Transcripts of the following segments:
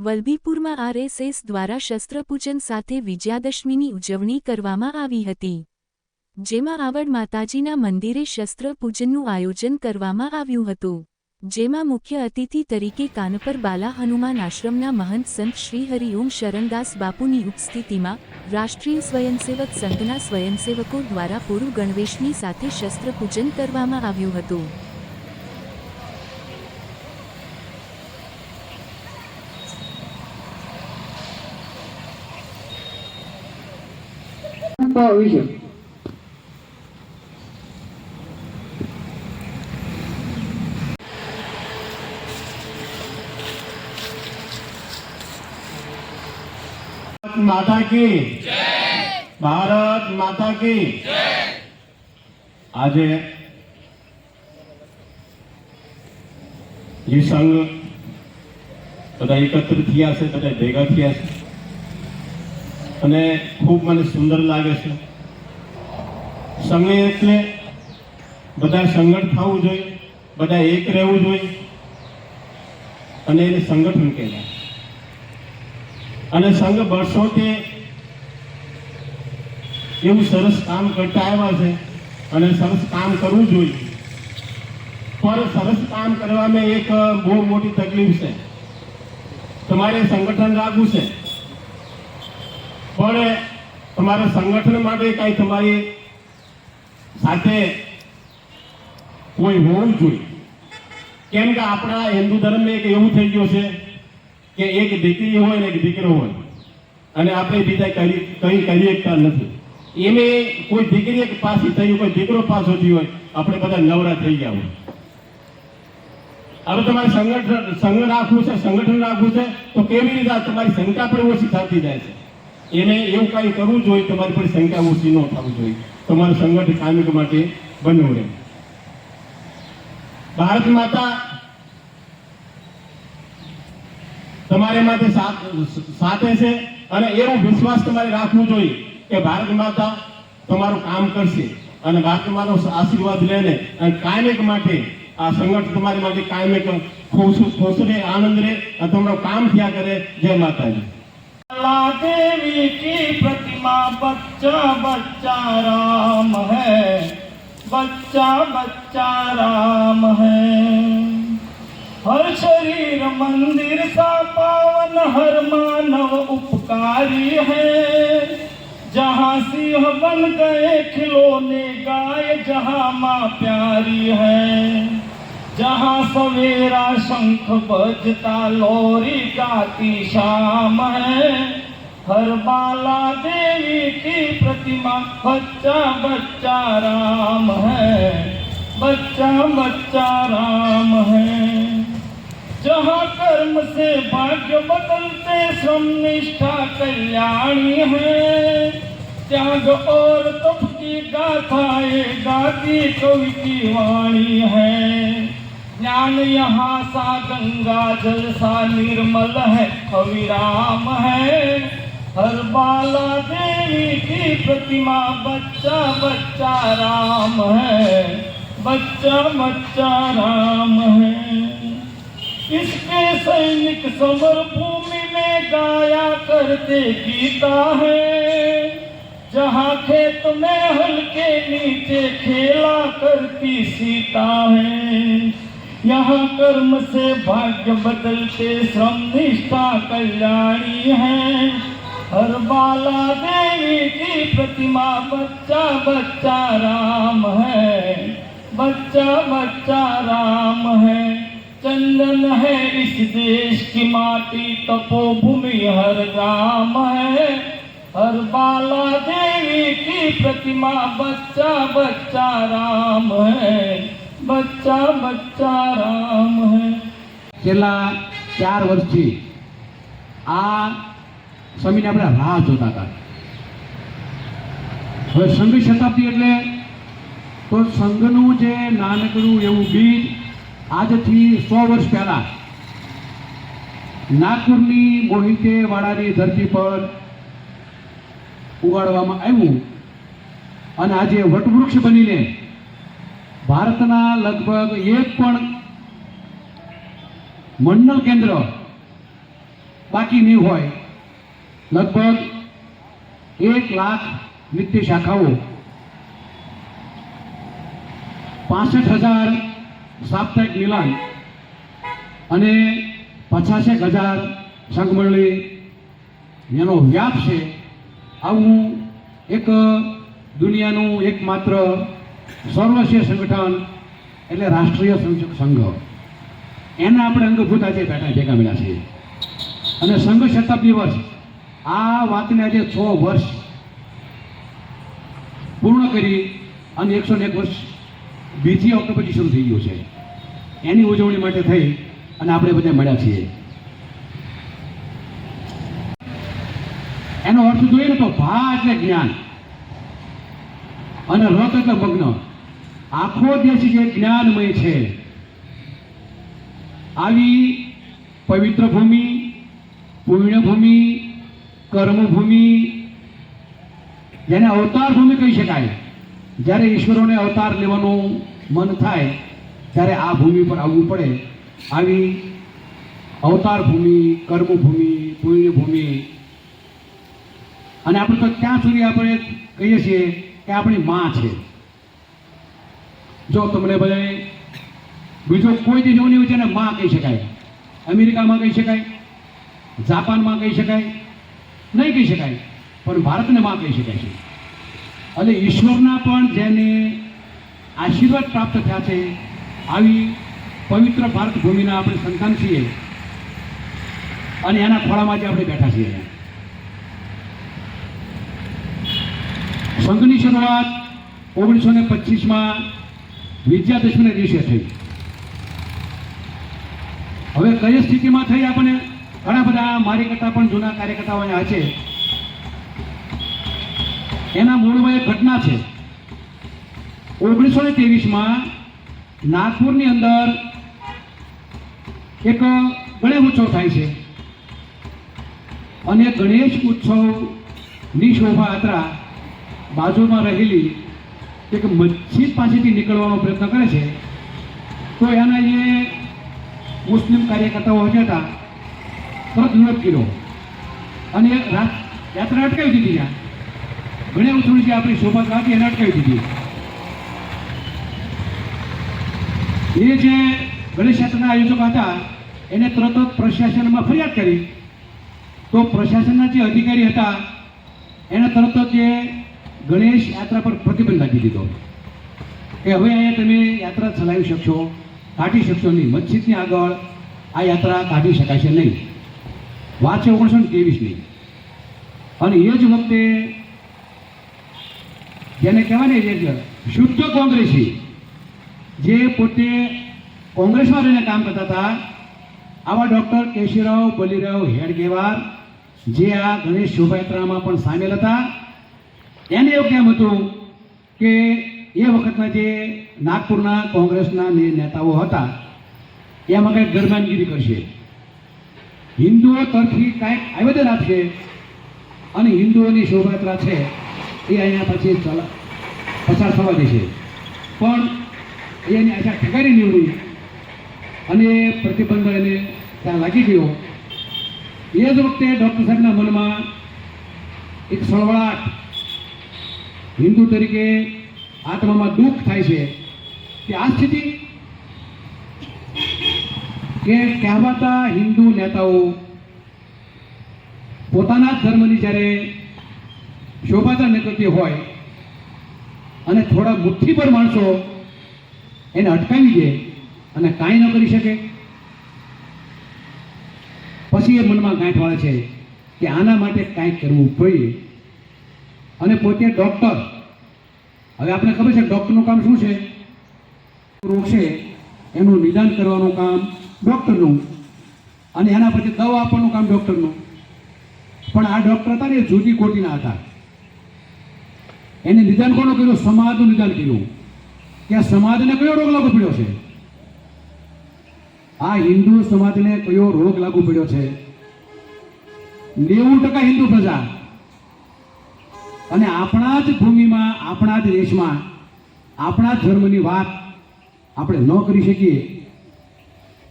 વલભીપુરમાં RSS દ્વારા શસ્ત્રપૂજન સાથે વિજયાદશમીની ઉજવણી કરવામાં આવી હતી, જેમાં આવડ માતાજીના મંદિરે શસ્ત્રપૂજનનું આયોજન કરવામાં આવ્યું હતું, જેમાં મુખ્ય અતિથિ તરીકે કાનપર બાલા હનુમાન આશ્રમના મહંત સંત શ્રી હરિઓમ શરણદાસ બાપુની ઉપસ્થિતિમાં રાષ્ટ્રીય સ્વયંસેવક સંઘના સ્વયંસેવકો દ્વારા પૂર્વ ગણવેશની સાથે શસ્ત્રપૂજન કરવામાં આવ્યું હતું. તો વિશે ભારત માતા કી. ભારત માતા કી. આજે જે સંઘ બધા એકત્ર થયા છે બધા ભેગા થયા છે. અને ખૂબ મને સુંદર લાગે છે. સમય એટલે બધા સંગઠન થવું જોઈએ, બધા એક રહેવું જોઈએ અને એને સંગઠન કહેવાય. અને સંઘ વર્ષોથી એવું સરસ કામ કરતા આવ્યા છે અને સરસ કામ કરવું જોઈએ. પણ સરસ કામ કરવામાં એક બહુ મોટી તકલીફ છે. તમારે સંગઠન રાખવું છે. પણ તમારા સંગઠન માટે કાંઈ તમારી સાથે કોઈ હોવું જોઈએ. કેમ કે આપણા હિન્દુ ધર્મ એક એવું થઈ ગયું છે કે એક દીકરી હોય ને એક દીકરો હોય. અને આપણે બીજા કરી કંઈ કરી શકતા નથી. એને કોઈ દીકરી એક પાછી થઈ, કોઈ દીકરો પાછો થયો હોય, આપણે બધા નવરા થઈ ગયા હોય. હવે તમારે સંગઠન સંગઠન રાખવું છે, સંગઠન રાખવું છે, તો કેવી રીતે તમારી સંખ્યા પણ ઓછી થતી જાય છે? એને એવું કાંઈ કરવું જોઈએ તમારી પર શંકા ઓછી ન થવું જોઈએ. તમારું સંગઠન કાયમિક માટે બન્યું રહે. ભારત માતા તમારે માટે સાથે છે અને એવો વિશ્વાસ તમારે રાખવો જોઈએ કે ભારત માતા તમારું કામ કરશે અને ભારત માતાનો આશીર્વાદ લઈને અને કાયમિક માટે આ સંગઠન તમારી માટે કાયમિક ખુશ ખુશ રહે, આનંદ રહે અને તમારું કામ થયા કરે જય માતાજી. देवी की प्रतिमा बच्चा बच्चा राम है बच्चा बच्चा राम है हर शरीर मंदिर सा पावन हर मानव उपकारी है जहाँ सिंह बन गए खिलौने गाय जहाँ माँ प्यारी है जहाँ सवेरा शंख बजता, लोरी गाती शाम है। हर बाला देवी की प्रतिमा, बच्चा बच्चा राम है। बच्चा बच्चा राम है। जहाँ कर्म से भाग्य बदलते श्रम निष्ठा कल्याणी है। त्याग और तप की गाथाएँ गाती कवि की वाणी है। ज्ञान यहाँ सा गंगा, जल सा निर्मल है अविराम है। हर बाला देवी की प्रतिमा, बच्चा बच्चा राम है, बच्चा बच्चा राम है। इसके सैनिक समर भूमि में गाया करते गीता है। जहाँ खेत में हल्के नीचे खेला करती सीता है। यहाँ कर्म से भाग्य बदलते श्रम निष्ठा कल्याणी है हर बाला देवी की प्रतिमा बच्चा बच्चा राम है बच्चा बच्चा राम है चंदन है इस देश की माटी तपोभूमि हर गाम है हर बाला देवी की प्रतिमा बच्चा बच्चा राम है બચ્ચા બચ્ચા રામ હે છેલ્લા ચાર વર્ષથી આ સ્વામીને આપણે રાહ જોતા હતા. હવે સંઘ શતાબ્દી એટલે તો સંઘનું જે નાનકડું એવું બીજ આજથી સો વર્ષ પહેલાં નાગપુરની મોહિતે વાળાની ધરતી પર ઉગાડવામાં આવ્યું અને આજે વટવૃક્ષ બનીને ભારતના લગભગ એક પણ મંડળ કેન્દ્ર બાકી નહીં હોય. લગભગ એક લાખ નિત્ય શાખાઓ, પાસઠ હજાર સાપ્તાહિક મિલાન અને પચાસેક હજાર સંઘમંડળી. એનો વ્યાપ છે. આવું એક દુનિયાનું એકમાત્ર સર્વસ્ય સંગઠન એટલે રાષ્ટ્રીય સંયોજક સંઘ. એના આપણે અંગભૂત આજે બેઠા ભેગા મળ્યા છીએ. અને સંઘ શતાબ્દી વર્ષ, આ વાતને આજે છ વર્ષ પૂર્ણ કરી અને એકસો ને એક વર્ષ બીજી ઓક્ટોબરથી શરૂ થઈ ગયું છે. એની ઉજવણી માટે થઈ અને આપણે બધા મળ્યા છીએ. એનો અર્થ જોઈએ ને તો ભા એટલે જ્ઞાન. અને રથ એટલે મગ્ન. આખો દેશ જે જ્ઞાનમય છે. આવી પવિત્ર ભૂમિ, પુણ્યભૂમિ, કર્મભૂમિ, જેને અવતાર ભૂમિ કહી શકાય, જ્યારે ઈશ્વરોને અવતાર લેવાનું મન થાય, ત્યારે આ ભૂમિ પર આવવું પડે. આવી અવતાર ભૂમિ, કર્મભૂમિ, પુણ્યભૂમિ. અને આપણે તો ત્યાં સુધી આપણે કહીએ છીએ કે આપણી માં છે. જો તમને ભાઈ બીજો કોઈ દેશ એવું નહીં હોય જેને માં કહી શકાય. અમેરિકામાં કહી શકાય, જાપાનમાં કહી શકાય, નહીં કહી શકાય, પણ ભારતને માં કહી શકાય છે. અને ઈશ્વરના પણ જેને આશીર્વાદ પ્રાપ્ત થયા છે, આવી પવિત્ર ભારત ભૂમિના આપણે સંતાન છીએ. અને એના ખોળામાં જે આપણે બેઠા છીએ. સંઘની શરૂઆત ઓગણીસો ને પચીસમાં વિજયાદશમીના દિવસે થઈ. હવે કઈ સ્થિતિમાં થઈ આપણને? ઘણા બધા મારી કરતા પણ જૂના કાર્યકર્તાઓ અહીંયા છે. એના મૂળમાં એક ઘટના છે. ઓગણીસો ને ત્રેવીસમાં નાગપુરની અંદર એક ગણેશ ઉત્સવ થાય છે. અને ગણેશ ઉત્સવની શોભાયાત્રા બાજુમાં રહેલી એક મસ્જિદ પાસેથી નીકળવાનો પ્રયત્ન કરે છે, તો એના જે મુસ્લિમ કાર્યકર્તાઓ હતા, તરત વિરોધ કર્યો. અને યાત્રા અટકાવી દીધી ત્યાં. ઘણી ઉછળી જે આપણી શોભા હતી એને અટકાવી દીધી. એ જે ગણેશ યાત્રાના આયોજકો હતા, એને તરત જ પ્રશાસનમાં ફરિયાદ કરી. તો પ્રશાસનના જે અધિકારી હતા, એને તરત જ એ ગણેશ યાત્રા પર પ્રતિબંધ લાગી દીધો. કે હવે અહીંયા તમે યાત્રા ચલાવી શકશો, કાઢી શકશો નહીં મસ્જિદની આગળ આ યાત્રા કાઢી શકાશે નહીં. વાત છે ઓગણીસો ને ત્રેવીસની. અને એ જ વખતે જેને કહેવાય ને શુદ્ધ કોંગ્રેસી, જે પોતે કોંગ્રેસમાં રહીને કામ કરતા હતા, આવા ડૉક્ટર કેશીરાવ બલીરાવ હેડગેવાર, જે આ ગણેશ શોભાયાત્રામાં પણ સામેલ હતા એને એવું કેમ હતું કે એ વખતના જે નાગપુરના કોંગ્રેસના નેતાઓ હતા, એમાં કંઈક ગરબાનગીરી કરશે. હિન્દુઓ તરફી કાંઈક આવેદન આપશે અને હિન્દુઓની શોભાયાત્રા છે એ અહીંયા પછી પસાર થવા દેશે. પણ એની આશા ઠગારી નીવડી અને પ્રતિબંધ એને ત્યાં લાગી ગયો. એ જ વખતે ડૉક્ટર સાહેબના મનમાં એક સળવળાટ હિન્દુ તરીકે આત્મામાં દુઃખ થાય છે કે આ સ્થિતિ કે કહેવાતા હિન્દુ નેતાઓ પોતાના ધર્મની જ્યારે શોભાચાર નીકળતી હોય અને થોડા મુઠ્ઠીભર માણસો એને અટકાવી દે અને કાંઈ ન કરી શકે, પછી એ મનમાં ગાંઠ વાળે છે કે આના માટે કાંઈક કરવું જોઈએ. અને પોતે ડૉક્ટર હવે આપણે ખબર છે ડૉક્ટરનું કામ શું છે? રોગ છે, એનું નિદાન કરવાનું કામ ડૉક્ટરનું અને એના પછી દવા આપવાનું કામ ડૉક્ટરનું પણ આ ડૉક્ટર હતા ને એ જુદી કોટીના હતા. એને નિદાન કોનું કર્યું? સમાજનું નિદાન કર્યું. કે આ સમાજને કયો રોગ લાગુ પડ્યો છે? આ હિન્દુ સમાજને કયો રોગ લાગુ પડ્યો છે? નેવું ટકા હિન્દુ પ્રજા અને આપણા જ ભૂમિમાં, આપણા જ દેશમાં, આપણા ધર્મની વાત આપણે ન કરી શકીએ,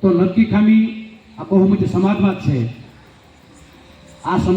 તો નક્કી ખામી આ બહુમતી સમાજમાં જ છે. આ સમાજ